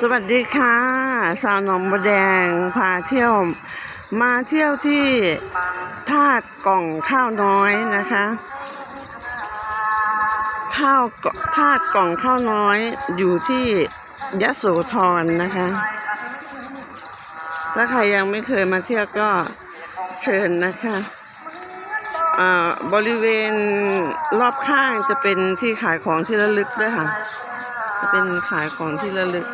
สวัสดีค่ะ สาวหนองบัวแดงพาเที่ยว มาเที่ยวที่ธาตุกล่องข้าวน้อยนะคะข้าวกธาตุกล่องข้าวน้อยอยู่ที่ยะโสธรนะคะ ถ้าใครยังไม่เคยมาเที่ยวก็เชิญนะคะอ่าบริเวณรอบข้างจะเป็นที่ขายของที่ระลึกด้วยค่ะ จะเป็นขายของที่ระลึก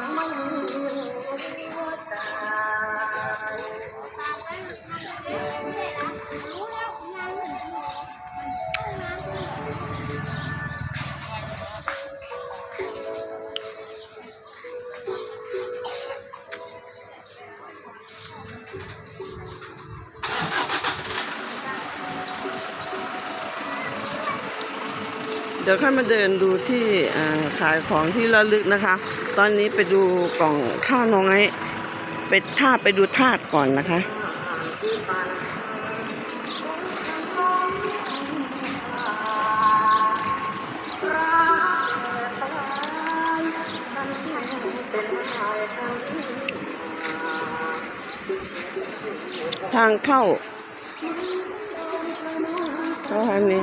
เดี๋ยวค่อยมาเดินดูที่ขายของที่ระลึกนะคะ ตอนนี้ไปดูกล่องข้าวน้อยไปท่าไปดูธาตุก่อนนะคะทางเข้าเข้าทางนี้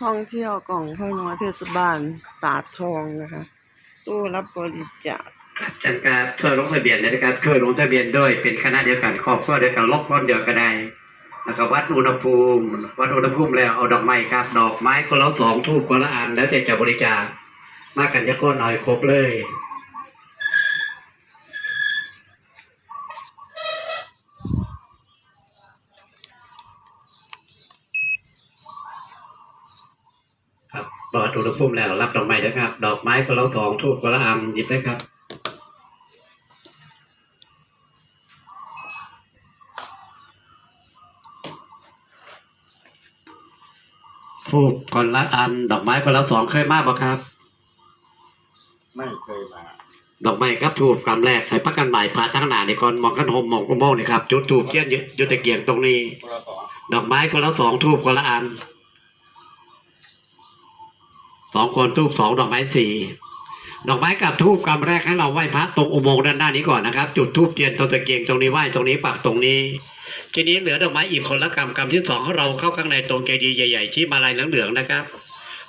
ท่องเที่ยวกล่องข้างน้อยเทศบาลตาดทองนะคะ ตู้รับบริจาคจัดการช่วยลงทะเบียนในการช่วยลงทะเบียนด้วยเป็นคณะเดียวกันครอบครัวเดียวกันล็อกคนเดียวกันได้แล้วก็วัดอุณหภูมิวัดอุณหภูมิแล้วเอาดอกไม้ครับ ดอกไม้คนละสองทูบคนละอันแล้วจะจะบริจาคมากันจะก้นหน่อยครบเลย ครับวัดอุณหภูมิแล้วรับด อกไม้นะครับ ดอกไม้คนละสองทูบคนละอันหยิบได้ครับทูบคนละอัน ดอกไม้คนละสองเคยมาบ่ครับ ไม่เคยมา ดอกไม้ครับทูบกำแรกให้พักกันใหม่พระทั้งหนาในก่อนมองกันโฮมมองกุโมงนี่ครับจุดทูบเทียนอยู่อยู่ตะเกียงตรงนี้คนละสองดอกไม้คนละสองทูบคนละอัน สองคนทูบสองดอกไม้สี่ดอกไม้กับทูบกำแรกให้เราไหว้พระตรงอุโมงค์ด้านหน้านี้ก่อนนะครับ จุดทูบเทียนตรงตะเกียงตรงนี้ไหว้ตรงนี้ปักตรงนี้ ทีนี้เหลือดอกไม้อีกคนละกำกำที่สองเราเข้าข้างในตรงเจดีย์ใหญ่ๆที่มาลายเหลืองๆนะครับ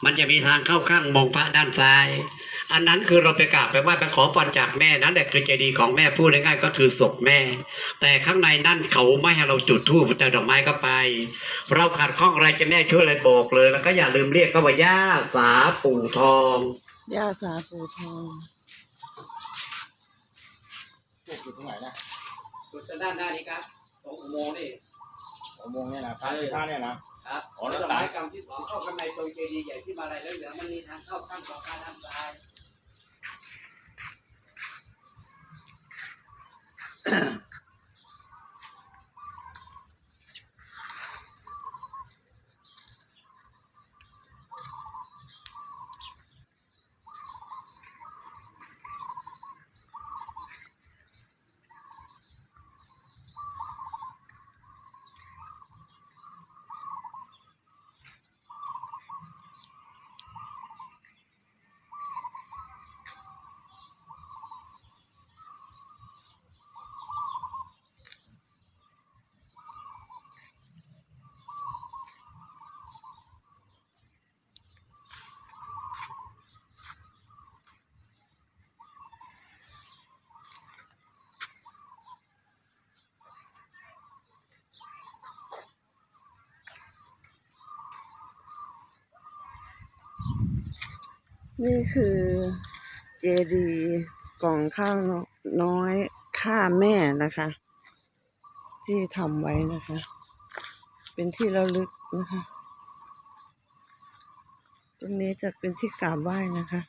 มันจะมีทางเข้าข้างมองพระด้านซ้าย อันนั้นคือเราไปกราบไปไหว้ไปขอพรจากแม่นั่นแหละคือเจดีย์ของแม่พูดง่ายๆก็คือศพแม่ แต่ข้างในนั่นเขาไม่ให้เราจุดธูปแต่ดอกไม้ก็ไป เราขัดข้องอะไรจะแม่ช่วยอะไรบอกเลย แล้วก็อย่าลืมเรียกเขาว่าย่าสาปู่ทองย่าสาปูทองพวกอยู่ตรงไหนนะจุดด้านหน้านี้ครับตรงอุโมงค์นี่อุโมงค์เนี่ยนะพระที่ท่าเนี่ยนะครับอ๋อแล้แล้ววดอกไม้กำที่สองเข้าข้างในตรงเจดีย์ใหญ่ที่มาลายเหลืองๆมันมีทางเข้าข้างสองข้างด้านซ้าย นี่คือเจดีกล่องข้าวน้อยข้าแม่นะคะ ที่ทำไว้นะคะ เป็นที่ระลึกนะคะ ตรงนี้จะเป็นที่กราบไหว้นะคะ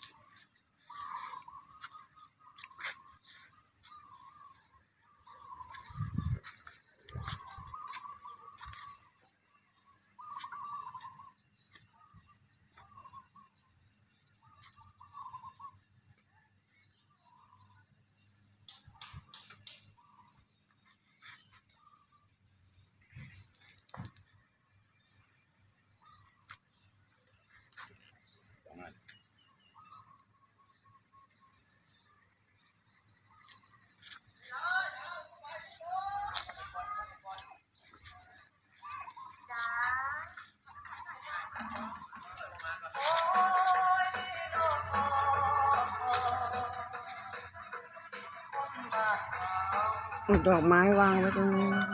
ดอกไม้วางไว้ตรงนี้นะคะ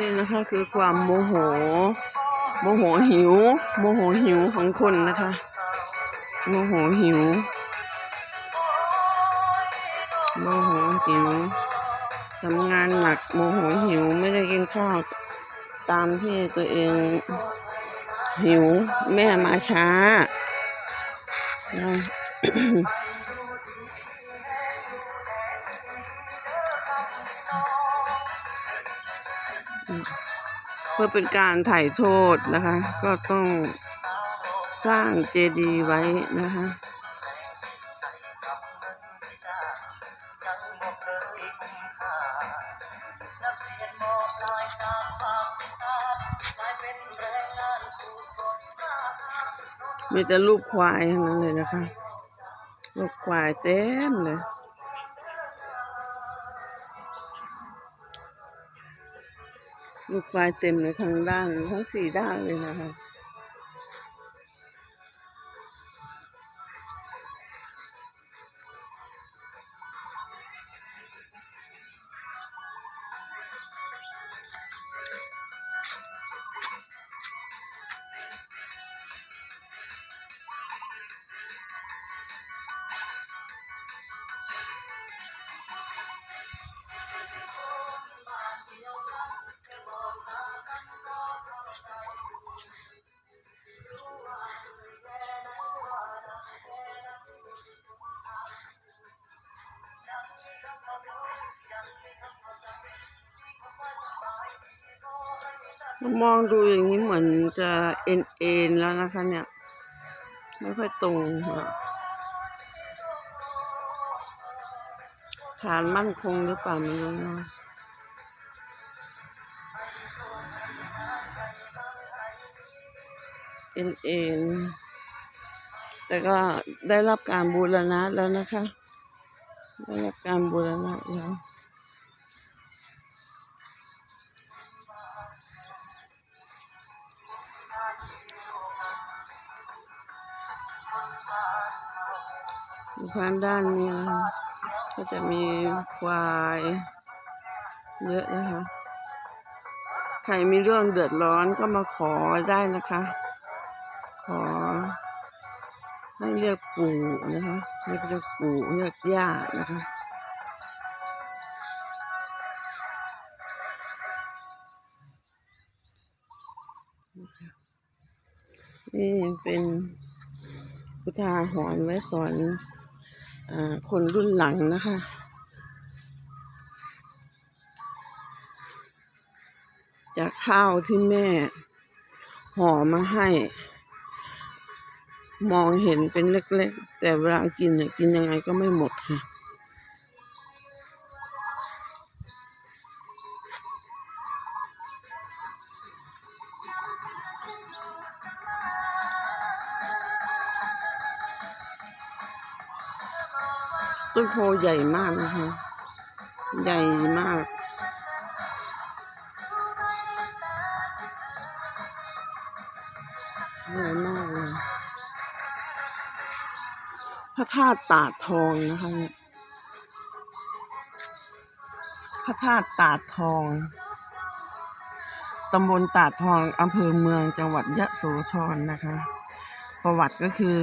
นี่นะคะคือความโมโห โมโหหิว โมโหหิวของคนนะคะ โมโหหิว โมโหหิวทำงานหนักโมโหหิวไม่ได้กินข้าวตามที่ตัวเองหิวแม่มาช้า พื่อเป็นการถ่ายโทษนะคะ ก็ต้องสร้างเจดีย์ไว้นะคะมีแต่รูปควายทั้งนั้นเลยนะคะ รูปควายเต็มเลย ลูกไฟเต็มเลยทั้งด้านทั้งสี่ด้านเลยนะคะ มองดูอย่างนี้เหมือนจะเอ็นเอ็นแล้วนะคะเนี่ย ไม่ค่อยตรงฐานมั่นคงหรือเปล่าไม่รู้นะเอ็นเอ็นแต่ก็ได้รับการบูรณะแล้วนะคะ ได้รับการบูรณะแล้ว ทางด้านนี้นะคะก็จะมีควายเยอะนะคะ ใครมีเรื่องเดือดร้อนก็มาขอได้นะคะ ขอ ให้เรียกปู่นะคะเรียกเรียกปู่เรียกย่านะคะนี่เป็นพุทธาหรณ์ไว้สอน คนรุ่นหลังนะคะ จากข้าวที่แม่ห่อมาให้ มองเห็นเป็นเล็กๆ แต่เวลากินเนี่ยกินยังไงก็ไม่หมดค่ะ ต้นโพใหญ่มากนะคะ ใหญ่มาก ใหญ่มากเลย พระธาตุตาดทองนะคะเนี่ย พระธาตุตาดทอง ตำบลตาดทองอำเภอเมืองจังหวัดยะโสธรนะคะ ประวัติก็คือ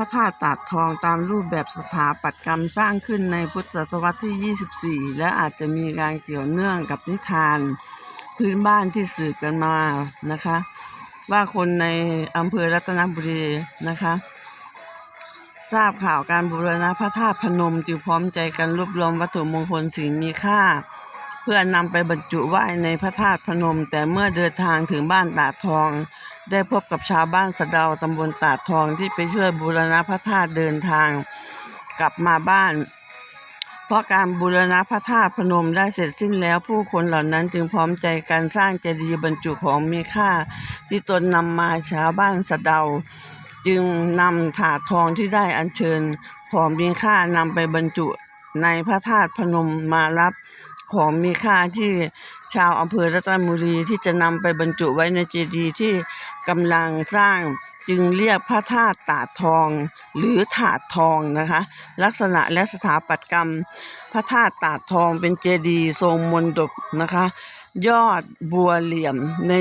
ระธาตุตาดทองตามรูปแบบสถาปัตยกรรมสร้างขึ้นในพุทธศตวรรษที่ 24 และอาจจะมีการเกี่ยวเนื่องกับนิทาน พื้นบ้านที่สืบกันมานะคะ ว่าคนในอำเภอรัตนบุรีนะคะ ทราบข่าวการบูรณะพระธาตุพนมจึงพร้อมใจกันรวบรวมวัตถุมงคลสิ่งมีค่า เพื่อนำไปบรรจุไว้ในพระธาตุพนม แต่เมื่อเดินทางถึงบ้านตาดทอง ได้พบกับชาวบ้านสะเดาตำบลตาดทองที่ไปช่วยบูรณะพระธาตุเดินทางกลับมาบ้าน เพราะการบูรณะพระธาตุพนมได้เสร็จสิ้นแล้วผู้คนเหล่านั้นจึงพร้อมใจกันสร้างเจดีย์บรรจุของมีค่า ที่ตนนำมาชาวบ้านสะเดา จึงนำถาดทองที่ได้อัญเชิญของมีค่านำไปบรรจุในพระธาตุพนมมารับของมีค่าที่ ชาวอำเภอรัตนบุรีที่จะนำไปบรรจุไว้ในเจดีย์ที่กำลังสร้างจึงเรียกพระธาตุตาดทอง หรือถาดทองนะคะ ลักษณะและสถาปัตยกรรม พระธาตุตาดทองเป็นเจดีย์ทรงมนดบนะคะ ยอดบัวเหลี่ยมใน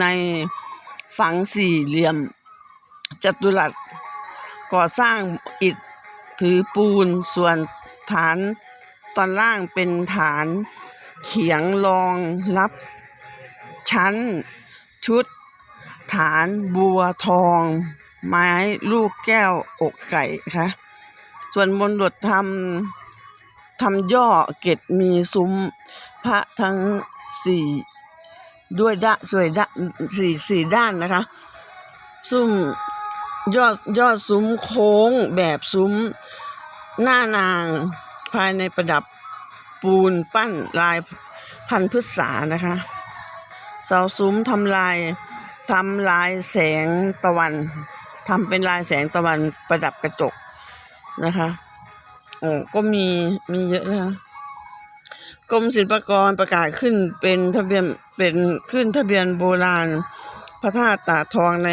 ในฝังสี่เหลี่ยม จัตุรัสก่อสร้างอิฐถือปูนส่วนฐานตอนล่างเป็นฐาน เขียงรองรับ ชั้น ชุด ฐานบัวทอง ไม้ลูกแก้วอกไก่ค่ะ ส่วนบนดดทำทำย่อเกตมีซุ้ม พระทั้งสี่ด้วยด้านสวยด้านสี่สี่ด้านนะคะ ซุ้มยอดยอดซุ้มโค้งแบบซุ้มหน้านางภายในประดับ ปูนปั้นลายพันธุ์พฤกษานะคะเสาซุ้มทำลายทำลายแสงตะวันทำเป็นลายแสงตะวันประดับกระจกนะคะโอ้ก็มีมีเยอะนะคะกรมศิลปากรประกาศขึ้นเป็นทะเบียนเป็นขึ้นทะเบียนโบราณ พระธาตุตาทองใน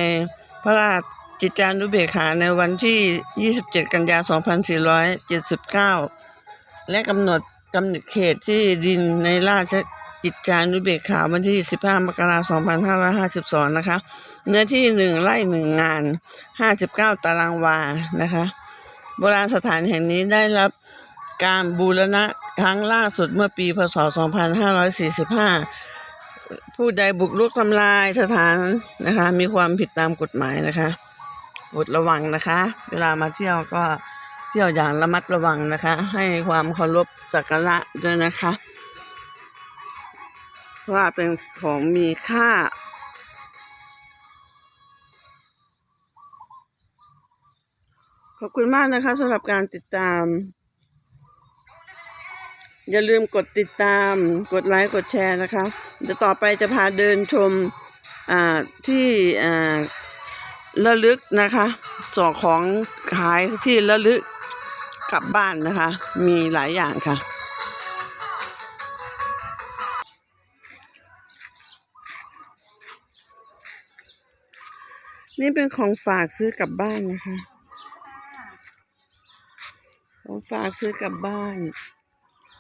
พระราชกิจานุเบกขาในวันที่ 27 กันยายน2479 และกำหนด กำหนดเขตที่ดินในราชกิจจานุเบกขาวันที่ 15 มกราคม 2552 นะคะ เนื้อที่ 1 ไร่ 1 งาน 59 ตารางวา นะคะ โบราณสถานแห่งนี้ได้รับการบูรณะครั้งล่าสุดเมื่อปี พศ 2545 ผู้ใดบุกรุกทำลายสถานนะคะ มีความผิดตามกฎหมายนะคะโปรดระวังนะคะ เวลามาเที่ยวก็ ที่ยวอย่างระมัดระวังนะคะ ให้ความเคารพสักการะด้วยนะคะ ว่าเป็นของมีค่า ขอบคุณมากนะคะสำหรับการติดตาม อย่าลืมกดติดตาม กดไลค์ กดแชร์นะคะเดี๋ยวต่อไปจะพาเดินชมที่ระลึกนะคะส่วนของขายที่ระลึก กลับบ้านนะคะ มีหลายอย่างค่ะ นี่เป็นของฝากซื้อกลับบ้านนะคะ ของฝากซื้อกลับบ้าน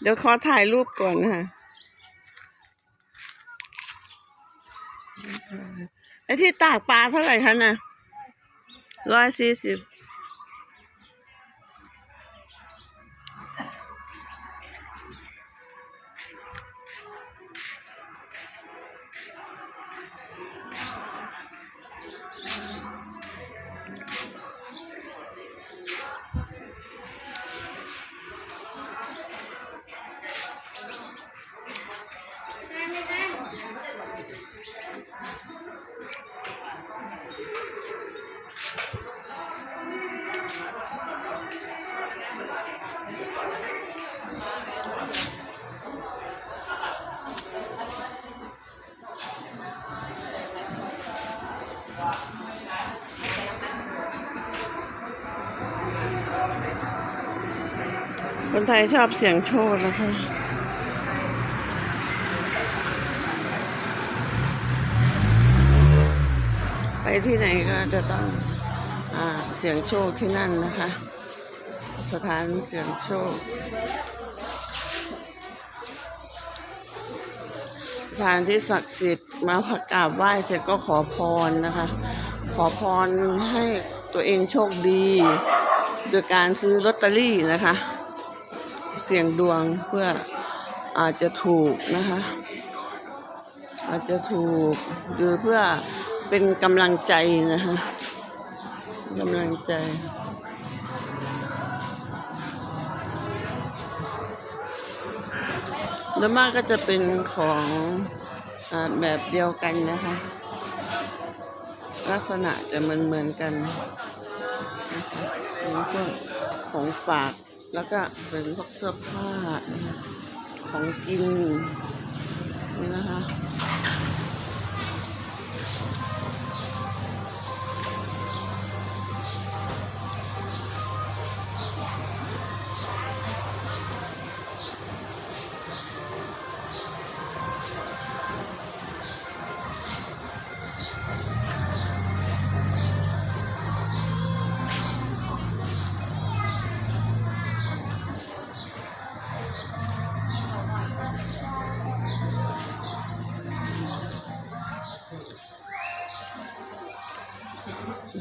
เดี๋ยวขอถ่ายรูปก่อนนะคะไอ้ที่ตากปลาเท่าไหร่คะน่ะร้อยสี่สิบ ไทยชอบเสียงโชคนะคะไปที่ไหนก็จะต้องอเสียงโชคที่นั่นนะคะ สถานเสียงโชคสถานที่ศักดิ์สิทธิ์มาพักกราบไหว้เสร็จก็ขอพรนะคะ ขอพรให้ตัวเองโชคดี โดยการซื้อลอตเตอรี่นะคะ เสี่ยงดวงเพื่ออาจจะถูกนะคะ อาจจะถูกหรือเพื่อเป็นกำลังใจนะคะกำลังใจแล้วมากก็จะเป็นของอแบบเดียวกันนะคะ ลักษณะจะเหมือนเหมือนๆกันนะคะเป็นพวกของฝาก แล้วก็เป็นพวกเสื้อผ้า ของกินนี่นะคะ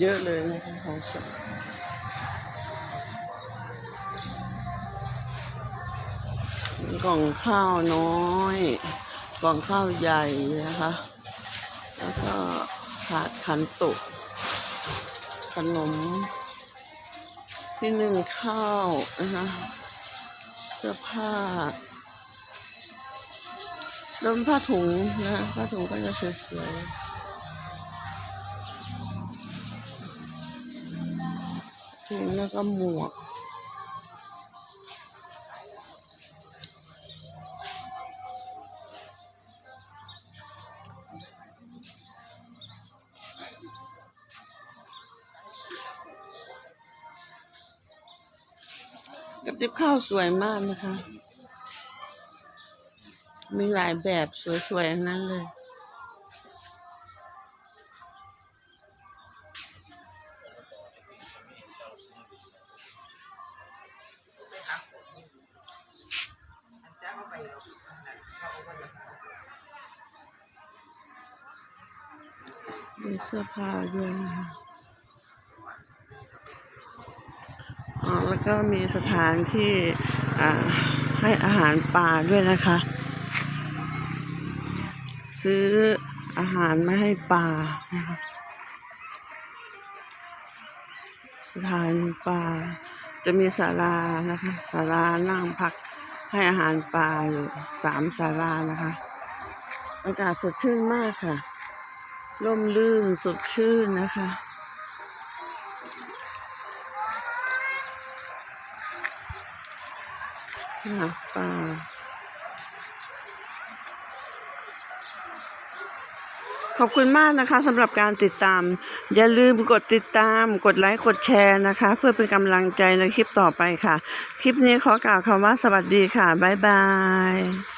เยอะเลยนะคะของสดกล่องข้าวน้อย กล่องข้าวใหญ่นะคะ แล้วก็ถาดขันตุกขนม ที่หนึ่งข้าวนะคะเสื้อผ้าลมผ้าถุงนะผ้าถุงก็จะสวยๆ ถุงแล้วก็หมวกกระติบข้าวสวยมากนะคะ มีหลายแบบสวยๆ ทั้งนั้นเลย มีเสื้อผ้าด้วยนะคะอ๋อแล้วก็มีสถานที่ให้อาหารปลาด้วยนะคะ ซื้ออาหารมาให้ปลานะคะสถานปลาจะมีศาลานะคะศาลานั่งพักให้อาหารปลาอยู่สามศาลานะคะ อากาศสดชื่นมากค่ะ ร่มรื่นสดชื่นนะคะหาปลาขอบคุณมากนะคะสำหรับการติดตาม อย่าลืมกดติดตาม กดไลค์กดแชร์นะคะ เพื่อเป็นกำลังใจในคลิปต่อไปค่ะ คลิปนี้ขอกล่าวคำว่าสวัสดีค่ะ บ๊ายบาย